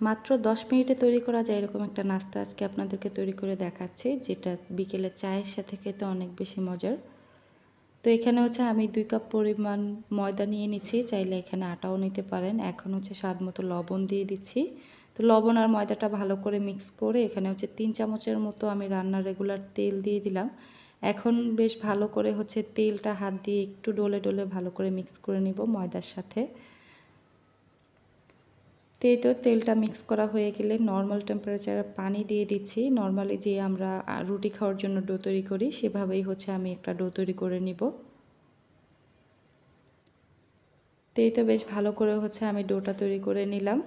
মাত্র দশ মিনিটে তৈরি করা যায় এরকম একটা নাস্তা আজকে আপনাদেরকে তৈরি করে দেখাচ্ছি, যেটা বিকেলে চায়ের সাথে খেতে অনেক বেশি মজার। তো এখানে হচ্ছে আমি দুই কাপ পরিমাণ ময়দা নিয়ে নিচ্ছি, চাইলে এখানে আটাও নিতে পারেন। এখন হচ্ছে স্বাদ মতো লবণ দিয়ে দিচ্ছি। তো লবণ আর ময়দাটা ভালো করে মিক্স করে এখানে হচ্ছে তিন চামচের মতো আমি রান্নার রেগুলার তেল দিয়ে দিলাম। এখন বেশ ভালো করে হচ্ছে তেলটা হাত দিয়ে একটু ডলে ডলে ভালো করে মিক্স করে নিব ময়দার সাথে। তো তো তেলটা মিক্স করা হয়ে গেলে নর্মাল টেম্পারেচারে পানি দিয়ে দিচ্ছি। নর্মালি যে আমরা রুটি খাওয়ার জন্য ডো তৈরি করি, সেভাবেই হচ্ছে আমি একটা ডো তৈরি করে নিব। তো এই তো বেশ ভালো করে হচ্ছে আমি ডোটা তৈরি করে নিলাম।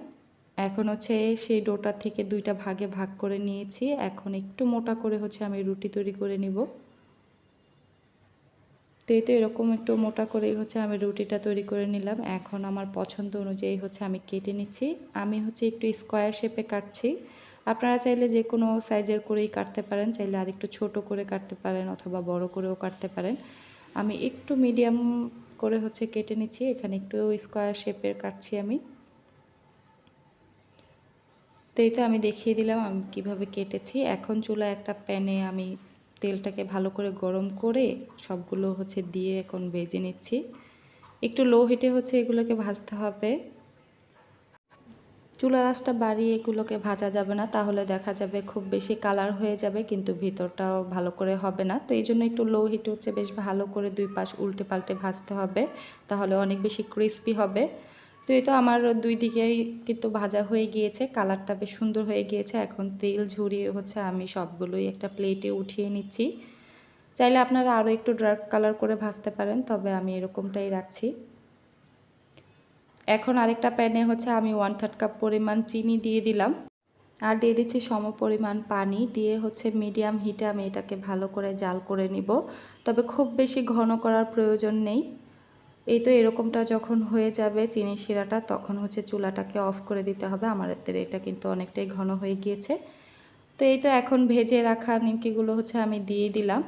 এখন হচ্ছে সেই ডোটা থেকে দুইটা ভাগে ভাগ করে নিয়েছি। এখন একটু মোটা করে হচ্ছে আমি রুটি তৈরি করে নিব। তো এই তো এরকম একটু মোটা করেই হচ্ছে আমি রুটিটা তৈরি করে নিলাম। এখন আমার পছন্দ অনুযায়ী হচ্ছে আমি কেটে নিচ্ছি। আমি হচ্ছে একটু স্কোয়ার শেপে কাটছি। আপনারা চাইলে যে কোনো সাইজের করেই কাটতে পারেন, চাইলে আর একটু ছোট করে কাটতে পারেন অথবা বড় করেও কাটতে পারেন। আমি একটু মিডিয়াম করে হচ্ছে কেটে নিচ্ছি, এখানে একটু স্কোয়ার শেপের কাটছি আমি। তো এই তো আমি দেখিয়ে দিলাম আমি কীভাবে কেটেছি। এখন চুলা একটা প্যানে আমি তেলটাকে ভালো করে গরম করে সবগুলো হচ্ছে দিয়ে এখন ভেজে নিচ্ছি। একটু লো হিটে হচ্ছে এগুলোকে ভাজতে হবে। চুলার আঁচটা বাড়িয়ে এগুলোকে ভাজা যাবে না, তাহলে দেখা যাবে খুব বেশি কালার হয়ে যাবে, কিন্তু ভিতরটাও ভালো করে হবে না। তো এই জন্য একটু লো হিটে হচ্ছে বেশ ভালো করে দুই পাশ উল্টে পাল্টে ভাজতে হবে, তাহলে অনেক বেশি ক্রিস্পি হবে। তো এই তো আমার দুই দিকেই কিন্তু ভাজা হয়ে গিয়েছে, কালারটা বেশ সুন্দর হয়ে গিয়েছে। এখন তেল ঝরিয়ে হচ্ছে, আমি সবগুলোই একটা প্লেটে উঠিয়ে নিচ্ছি। চাইলে আপনারা আরও একটু ডার্ক কালার করে ভাজতে পারেন, তবে আমি এরকমটাই রাখছি। এখন আরেকটা প্যানে হচ্ছে আমি ওয়ান থার্ড কাপ পরিমাণ চিনি দিয়ে দিলাম। আর দিয়ে দিচ্ছি সম পরিমাণ পানি, দিয়ে হচ্ছে মিডিয়াম হিটে আমি এটাকে ভালো করে জাল করে নিব। তবে খুব বেশি ঘন করার প্রয়োজন নেই। এই তো এরকমটা যখন হয়ে যাবে চিনি শিরাটা, তখন হচ্ছে চুলাটাকে অফ করে দিতে হবে। আমার এটা কিন্তু অনেকটাই ঘন হয়ে গিয়েছে। তো এই তো এখন ভেজে রাখা নিমকিগুলো হচ্ছে আমি দিয়ে দিলাম।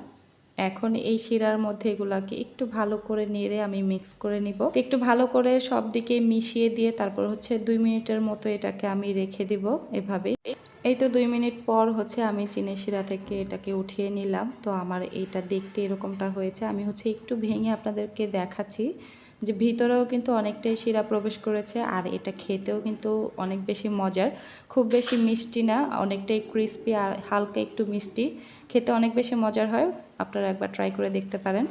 এখন এই শিরার মধ্যে এগুলাকে একটু ভালো করে নেড়ে আমি মিক্স করে নিব। একটু ভালো করে সব দিকে মিশিয়ে দিয়ে তারপর হচ্ছে দুই মিনিটের মতো এটাকে আমি রেখে দিব এভাবে। এই তো দুই মিনিট পর হচ্ছে আমি চিনি শিরা থেকে এটাকে উঠিয়ে নিলাম। তো আমার এইটা দেখতে এরকমটা হয়েছে। আমি হচ্ছে একটু ভেঙে আপনাদেরকে দেখাচ্ছি যে ভিতরেও কিন্তু অনেকটাই শিরা প্রবেশ করেছে আর এটা খেতেও কিন্তু অনেক বেশি মজার। খুব বেশি মিষ্টি না, অনেকটাই ক্রিস্পি আর হালকা একটু মিষ্টি। খেতে অনেক বেশি মজার হয়। আপনারা একবার ট্রাই করে দেখতে পারেন।